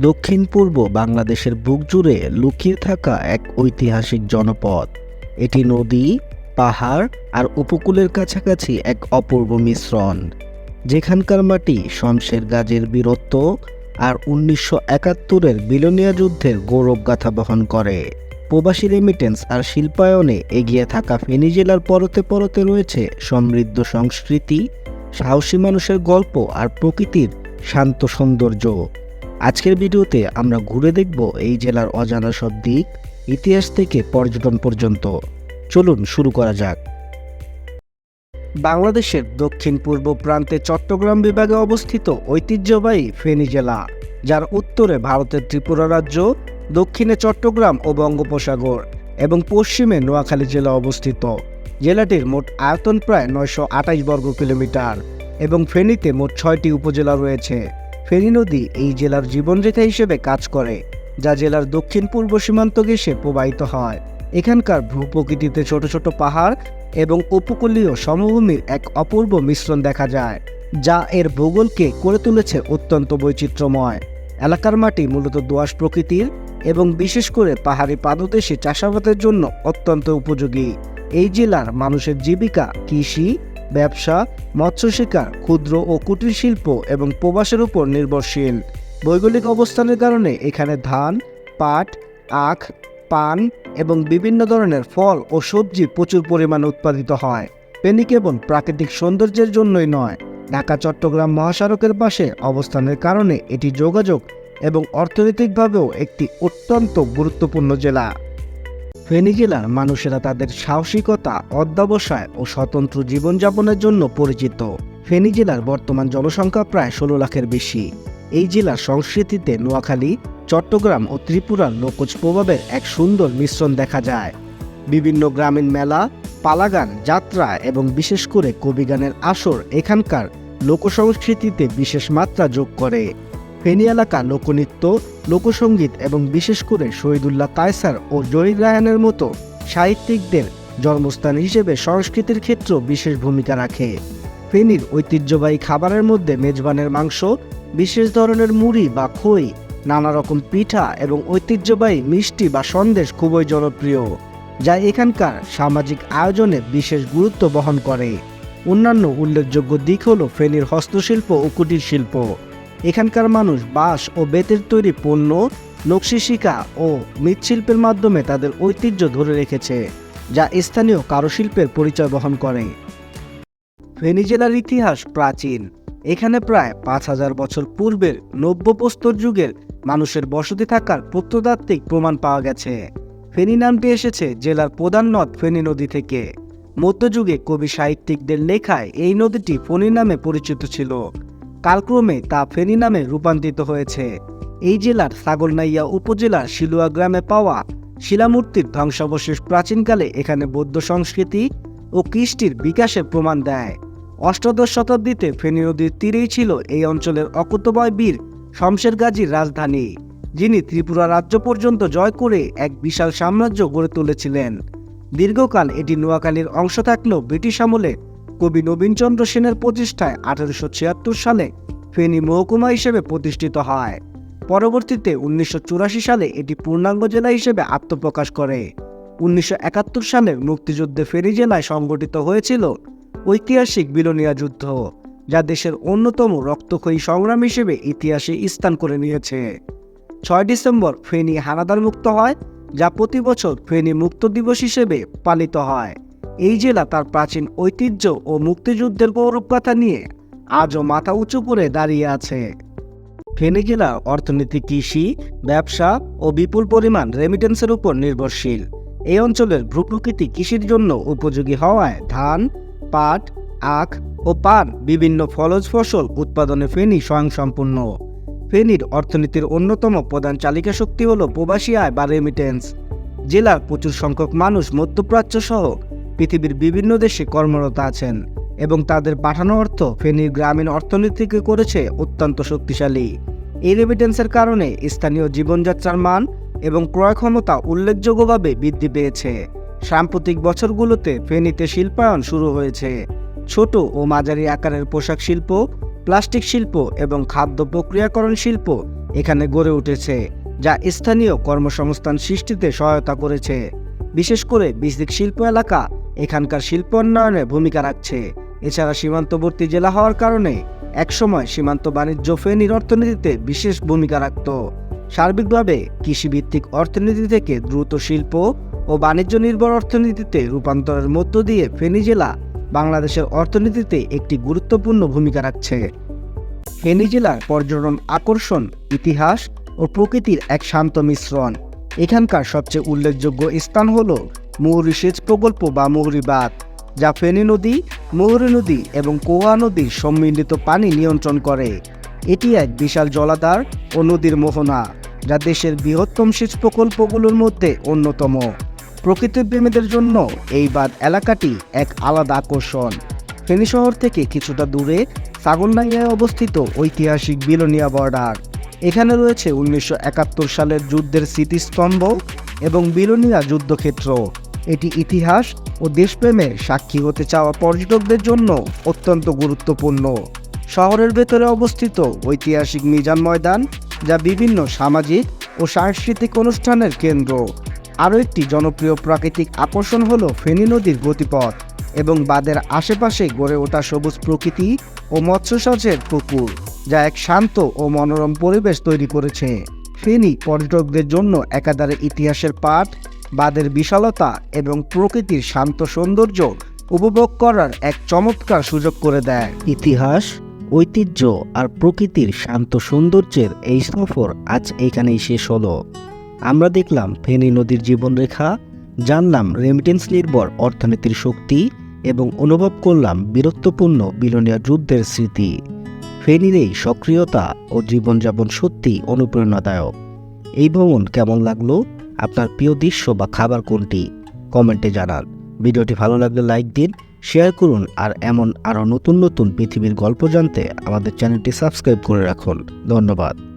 দক্ষিণ পূর্ব বাংলাদেশের বুক জুড়ে লুকিয়ে থাকা এক ঐতিহাসিক জনপদ। এটি নদী, পাহাড় আর উপকূলের কাছাকাছি এক অপূর্ব মিশ্রণ। যেখানকার মাটি শমশের গাজের বীরত্ব আর উনিশশো একাত্তরের বিলোনিয়া যুদ্ধের গৌরবগাথা বহন করে। প্রবাসী রেমিটেন্স আর শিল্পায়নে এগিয়ে থাকা ফেনী জেলার পরতে পরতে রয়েছে সমৃদ্ধ সংস্কৃতি, সাহসী মানুষের গল্প আর প্রকৃতির শান্ত সৌন্দর্য। আজকের ভিডিওতে আমরা ঘুরে দেখব এই জেলার অজানা সব দিক, ইতিহাস থেকে পর্যটন পর্যন্ত। চলুন শুরু করা যাক। বাংলাদেশের দক্ষিণ পূর্ব প্রান্তে চট্টগ্রাম বিভাগে অবস্থিত ঐতিহ্যবাহী ফেনী জেলা, যার উত্তরে ভারতের ত্রিপুরা রাজ্য, দক্ষিণে চট্টগ্রাম ও বঙ্গোপসাগর এবং পশ্চিমে নোয়াখালী জেলা অবস্থিত। জেলাটির মোট আয়তন প্রায় নয়শো আঠাশ বর্গ কিলোমিটার এবং ফেনীতে মোট ছয়টি উপজেলা রয়েছে। ফেনী নদী এই জেলার জীবনরেখা হিসেবে কাজ করে, যা জেলার দক্ষিণ পূর্ব সীমান্ত ঘেঁষে প্রবাহিত হয়। এখানকার ভূপ্রকৃতিতে ছোট ছোট পাহাড় এবং উপকূলীয় সমভূমির এক অপূর্ব মিশ্রণ দেখা যায়, যা এর ভূগোলকে করে তুলেছে অত্যন্ত বৈচিত্র্যময়। এলাকার মাটি মূলত দোআঁশ প্রকৃতির এবং বিশেষ করে পাহাড়ি পাদদেশে চাষাবাদের জন্য অত্যন্ত উপযোগী। এই জেলার মানুষের জীবিকা, কৃষি ব্যবসা, মৎস্য শিকার, ক্ষুদ্র ও কুটির শিল্প এবং প্রবাসের উপর নির্ভরশীল। ভৌগোলিক অবস্থানের কারণে এখানে ধান, পাট, আখ, পান এবং বিভিন্ন ধরনের ফল ও সবজি প্রচুর পরিমাণে উৎপাদিত হয়। পেনি কেবল প্রাকৃতিক সৌন্দর্যের জন্যই নয়, ঢাকা, চট্টগ্রাম মহাসড়কের পাশে অবস্থানের কারণে এটি যোগাযোগ এবং অর্থনৈতিকভাবেও একটি অত্যন্ত গুরুত্বপূর্ণ জেলা। ফেনী জেলার মানুষেরা তাদের সাহসিকতা, অধ্যাবসায় ও স্বতন্ত্র জীবনযাপনের জন্য পরিচিত। ফেনী জেলার বর্তমান জনসংখ্যা প্রায় ষোলো লাখের বেশি। এই জেলার সংস্কৃতিতে নোয়াখালী, চট্টগ্রাম ও ত্রিপুরার লোকজ প্রভাবের এক সুন্দর মিশ্রণ দেখা যায়। বিভিন্ন গ্রামীণ মেলা, পালাগান, যাত্রা এবং বিশেষ করে কবিগানের আসর এখানকার লোকসংস্কৃতিতে বিশেষ মাত্রা যোগ করে। ফেনী এলাকা লোকনৃত্য লোকসঙ্গীত এবং বিশেষ করে শহীদুল্লাহ কায়সার ও জহির রায়ানের মতো সাহিত্যিকদের জন্মস্থান হিসেবে সংস্কৃতির ক্ষেত্র বিশেষ ভূমিকা রাখে। ফেনীর ঐতিহ্যবাহী খাবারের মধ্যে মেজবানের মাংস, বিশেষ ধরনের মুড়ি বা খই নানা রকম পিঠা এবং ঐতিহ্যবাহী মিষ্টি বা সন্দেশ খুবই জনপ্রিয়, যা এখানকার সামাজিক আয়োজনে বিশেষ গুরুত্ব বহন করে। অন্যান্য উল্লেখযোগ্য দিক হল ফেনীর হস্তশিল্প ও কুটির শিল্প। এখানকার মানুষ বাঁশ ও বেতের তৈরি পণ্য, নকশি শিকা ও মৃৎশিল্পের মাধ্যমে তাদের ঐতিহ্য ধরে রেখেছে, যা স্থানীয় কারুশিল্পের পরিচয় বহন করে। ফেনী জেলার ইতিহাস প্রাচীন। এখানে প্রায় পাঁচ হাজার বছর পূর্বের নব্যপ্রস্তর যুগের মানুষের বসতি থাকার প্রত্নতাত্ত্বিক প্রমাণ পাওয়া গেছে। ফেনী নামটি এসেছে জেলার প্রধান নদ ফেনী নদী থেকে। মধ্যযুগে কবি সাহিত্যিকদের লেখায় এই নদীটি ফণী নামে পরিচিত ছিল। কালক্রমে তা ফেনী নামে রূপান্তরিত হয়েছে। এই জেলার সাগরনাইয়া উপজেলার শিলুয়া গ্রামে পাওয়া শিলামূর্তির ধ্বংসাবশেষ প্রাচীনকালে এখানে বৌদ্ধ সংস্কৃতি ও কৃষ্টির বিকাশের প্রমাণ দেয়। অষ্টাদশ শতাব্দীতে ফেনী নদীর তীরেই ছিল এই অঞ্চলের অকুতবয় বীর শমশের গাজীর রাজধানী, যিনি ত্রিপুরা রাজ্য পর্যন্ত জয় করে এক বিশাল সাম্রাজ্য গড়ে তুলেছিলেন। দীর্ঘকাল এটি নোয়াখালীর অংশ থাকলেও ব্রিটিশ আমলে কবি নবীনচন্দ্র সেনের প্রতিষ্ঠায় আঠারোশো ছিয়াত্তর সালে ফেনী মহকুমা হিসেবে প্রতিষ্ঠিত হয়। পরবর্তীতে উনিশশো চুরাশি সালে এটি পূর্ণাঙ্গ জেলা হিসেবে আত্মপ্রকাশ করে। উনিশশো সালের মুক্তিযুদ্ধে ফেনী জেলায় সংগঠিত হয়েছিল ঐতিহাসিক বিলোনিয়া যুদ্ধ, যা দেশের অন্যতম রক্তক্ষয়ী সংগ্রাম হিসেবে ইতিহাসে স্থান করে নিয়েছে। ছয় ডিসেম্বর ফেনী হানাদার মুক্ত হয়, যা প্রতি বছর ফেনী মুক্ত দিবস হিসেবে পালিত হয়। এই জেলা তার প্রাচীন ঐতিহ্য ও মুক্তিযুদ্ধের গৌরবগাথা নিয়ে আজও মাথা উঁচু করে দাঁড়িয়ে আছে। ফেনী জেলা অর্থনীতি, কৃষি, ব্যবসা ও বিপুল পরিমাণ রেমিটেন্সের উপর নির্ভরশীল। এই অঞ্চলের ভূপ্রকৃতি কৃষির জন্য উপযোগী হওয়ায় ধান, পাট, আখ ও পান বিভিন্ন ফলজ ফসল উৎপাদনে ফেনী স্বয়ংসম্পূর্ণ। ফেনীর অর্থনীতির অন্যতম প্রধান চালিকা শক্তি হল প্রবাসী আয় বা রেমিটেন্স জেলার প্রচুর সংখ্যক মানুষ মধ্যপ্রাচ্য সহ পৃথিবীর বিভিন্ন দেশে কর্মরত আছেন এবং তাদের পাঠানো অর্থ ফেনীর গ্রামীণ অর্থনীতিকে করেছে অত্যন্ত শক্তিশালী। এই রেমিটেন্সের কারণে স্থানীয় জীবনযাত্রার মান এবং ক্রয় ক্ষমতা উল্লেখযোগ্যভাবে বৃদ্ধি পেয়েছে। সাম্প্রতিক বছরগুলোতে ফেনীতে শিল্পায়ন শুরু হয়েছে। ছোট ও মাঝারি আকারের পোশাক শিল্প, প্লাস্টিক শিল্প এবং খাদ্য প্রক্রিয়াকরণ শিল্প এখানে গড়ে উঠেছে, যা স্থানীয় কর্মসংস্থান সৃষ্টিতে সহায়তা করেছে। বিশেষ করে বিসিক শিল্প এলাকা এখানকার শিল্প উন্নয়নে ভূমিকা রাখছে। এছাড়া সীমান্তবর্তী জেলা হওয়ার কারণে একসময় সীমান্ত বাণিজ্য ফেনীর অর্থনীতিতে বিশেষ ভূমিকা রাখত। সার্বিকভাবে কৃষিভিত্তিক অর্থনীতি থেকে দ্রুত শিল্প ও বাণিজ্য নির্ভর অর্থনীতিতে রূপান্তরের মধ্য দিয়ে ফেনী জেলা বাংলাদেশের অর্থনীতিতে একটি গুরুত্বপূর্ণ ভূমিকা রাখছে। ফেনী জেলার পর্যটন আকর্ষণ, ইতিহাস ও প্রকৃতির এক শান্ত মিশ্রণ। এখানকার সবচেয়ে উল্লেখযোগ্য স্থান হল মৌরি সেচ প্রকল্প বা মৌরি বাঁধ, যা ফেনী নদী, মৌরি নদী এবং কোয়া নদীর সম্মিলিত পানি নিয়ন্ত্রণ করে। এটি এক বিশাল জলাধার ও নদীর মোহনা, যা দেশের বৃহত্তম সেচ প্রকল্পগুলোর মধ্যে অন্যতম। প্রকৃতিপ্রেমীদের জন্য এই বাঁধ এলাকাটি এক আলাদা আকর্ষণ। ফেনী শহর থেকে কিছুটা দূরে সাগরনাইয়ায় অবস্থিত ঐতিহাসিক বিলোনিয়া বর্ডার। এখানে রয়েছে উনিশশো একাত্তর সালের যুদ্ধের স্মৃতিস্তম্ভ এবং বিলোনিয়া যুদ্ধক্ষেত্র। এটি ইতিহাস ও দেশপ্রেমের সাক্ষী হতে চাওয়া পর্যটকদের জন্য অত্যন্ত গুরুত্বপূর্ণ। শহরের ভেতরে অবস্থিত ঐতিহাসিক মিজান ময়দান, যা বিভিন্ন সামাজিক ও সাংস্কৃতিক অনুষ্ঠানের কেন্দ্র। আরও একটি জনপ্রিয় প্রাকৃতিক আকর্ষণ হল ফেনী নদীর গতিপথ এবং বাঁধের আশেপাশে গড়ে ওঠা সবুজ প্রকৃতি ও মৎস্যচাষের পুকুর, যা এক শান্ত ও মনোরম পরিবেশ তৈরি করেছে। ফেনী পর্যটকদের জন্য একাধারে ইতিহাসের পাঠ বাঁধের বিশালতা এবং প্রকৃতির শান্ত সৌন্দর্য উপভোগ করার এক চমৎকার সুযোগ করে দেয়। ইতিহাস, ঐতিহ্য আর প্রকৃতির শান্ত সৌন্দর্যের এই সফর আজ এখানেই শেষ হলো। আমরা দেখলাম ফেনী নদীর জীবনরেখা, জানলাম রেমিটেন্স নির্ভর অর্থনীতির শক্তি এবং অনুভব করলাম বীরত্বপূর্ণ বিলোনিয়া যুদ্ধের স্মৃতি। ফেনীর এই সক্রিয়তা ও জীবনযাপন সত্যি অনুপ্রেরণাদায়ক। এই ভ্রমণ কেমন লাগল? আপনার প্রিয় দৃশ্য বা খাবার কোনটি? কমেন্টে জানান। ভিডিওটি ভালো লাগলে লাইক দিন, শেয়ার করুন আর এমন আরও নতুন নতুন পৃথিবীর গল্প জানতে আমাদের চ্যানেলটি সাবস্ক্রাইব করে রাখুন। ধন্যবাদ।